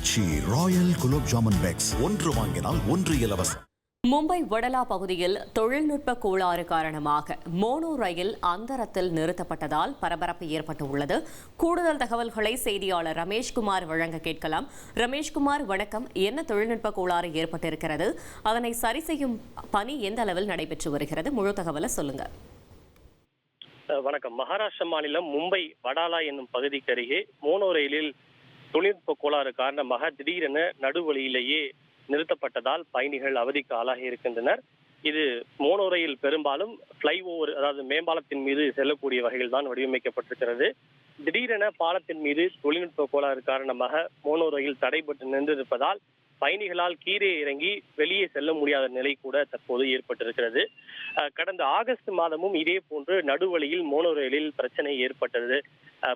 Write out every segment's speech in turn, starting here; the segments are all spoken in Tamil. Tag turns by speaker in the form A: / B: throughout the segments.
A: ஆச்சி ராயல் குலோப் ஜாமுன் பேக்ஸ் ஒன்று வாங்கினால் ஒன்று இலவசம்.
B: மும்பை வடலா பகுதியில் தொழில்நுட்ப கோளாறு காரணமாக மோனோ ரயில் அந்தரத்தில் நிறுத்தப்பட்டதால் பரபரப்பு ஏற்பட்டுள்ளது. கூடுதல் தகவல்களை செய்தியாளர் ரமேஷ்குமார் வழங்க கேட்கலாம். ரமேஷ்குமார் வணக்கம். என்ன தொழில்நுட்ப கோளாறு ஏற்பட்டிருக்கிறது? அதனை சரி செய்யும் பணி எந்த அளவில் நடைபெற்று வருகிறது? முழு தகவலை சொல்லுங்க.
C: வணக்கம். மகாராஷ்டிர மாநிலம் மும்பை வடாலா என்னும் பகுதிக்கு அருகே மோனோ ரயிலில் தொழில்நுட்ப கோளாறு காரணமாக திடீரென நடுவழியிலேயே நிறுத்தப்பட்டதால் பயணிகள் அவதிக்கு ஆளாகி இருக்கின்றனர். இது மோனோ ரயில் பெரும்பாலும் ஃப்ளை ஓவர் அதாவது மேம்பாலத்தின் மீது செல்லக்கூடிய வகையில் தான் வடிவமைக்கப்பட்டிருக்கிறது. திடீரென பாலத்தின் மீது தொழில்நுட்ப கோளாறு காரணமாக மோனோ ரயில் தடைபட்டு நின்றிருப்பதால் பயணிகளால் கீழே இறங்கி வெளியே செல்ல முடியாத நிலை கூட தற்போது ஏற்பட்டிருக்கிறது. கடந்த ஆகஸ்ட் மாதமும் இதே போன்று நடுவழியில் மோனோ ரயிலில் பிரச்சனை ஏற்பட்டது.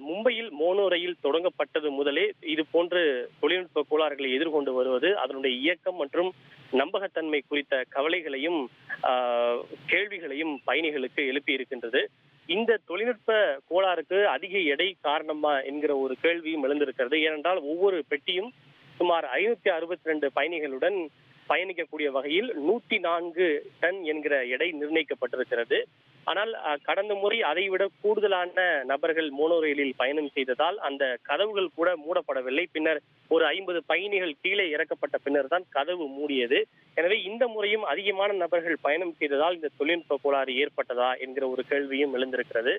C: மும்பையில் மோனோ ரயில் தொடங்கப்பட்டது முதலே இது போன்று தொழில்நுட்ப கோளாறுகளை எதிர்கொண்டு வருவது அதனுடைய இயக்கம் மற்றும் நம்பகத்தன்மை குறித்த கவலைகளையும் கேள்விகளையும் பயணிகளுக்கு எழுப்பி இருக்கின்றது. இந்த தொழில்நுட்ப கோளாறுக்கு அதிக எடை காரணமா என்கிற ஒரு கேள்வியும் எழுந்திருக்கிறது. ஏனென்றால் ஒவ்வொரு பெட்டியும் சுமார் ஐநூத்தி அறுபத்தி ரெண்டு பயணிகளுடன் பயணிக்கக்கூடிய வகையில் நூத்தி நான்கு டன் என்கிற எடை நிர்ணயிக்கப்பட்டிருக்கிறது. ஆனால் கடந்த முறை அதைவிட கூடுதலான நபர்கள் மோனோ ரயிலில் பயணம் செய்ததால் அந்த கதவுகள் கூட மூடப்படவில்லை. பின்னர் ஒரு ஐம்பது பயணிகள் கீழே இறக்கப்பட்ட பின்னர் தான் கதவு மூடியது. எனவே இந்த முறையும் அதிகமான நபர்கள் பயணம் செய்ததால் இந்த தொழில்நுட்ப கோளாறு ஏற்பட்டதா என்கிற ஒரு கேள்வியும் எழுந்திருக்கிறது.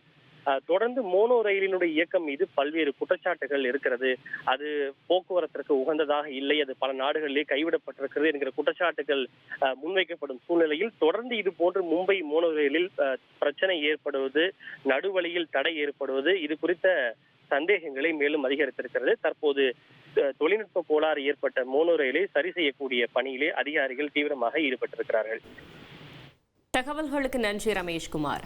C: தொடர்ந்து மோனோ ரயிலினுடைய இயக்கம் மீது பல்வேறு குற்றச்சாட்டுகள் இருக்கிறது. அது போக்குவரத்திற்கு உகந்ததாக இல்லை. அது பல நாடுகளிலே கைவிடப்பட்டிருக்கிறது என்கிற குற்றச்சாட்டுகள் முன்வைக்கப்படும் சூழ்நிலையில் தொடர்ந்து இது போன்று மும்பை மோனோ ரயிலில் பிரச்சனை ஏற்படுவது நடுவழியில் தடை ஏற்படுவது இது குறித்த சந்தேகங்களை மேலும் அதிகரித்திருக்கிறது. தற்போது தொழில்நுட்ப கோளாறு ஏற்பட்ட மோனோ ரயிலை சரி செய்யக்கூடிய பணியிலே அதிகாரிகள் தீவிரமாக ஈடுபட்டிருக்கிறார்கள்.
B: தகவல்களுக்கு நன்றி ரமேஷ்குமார்.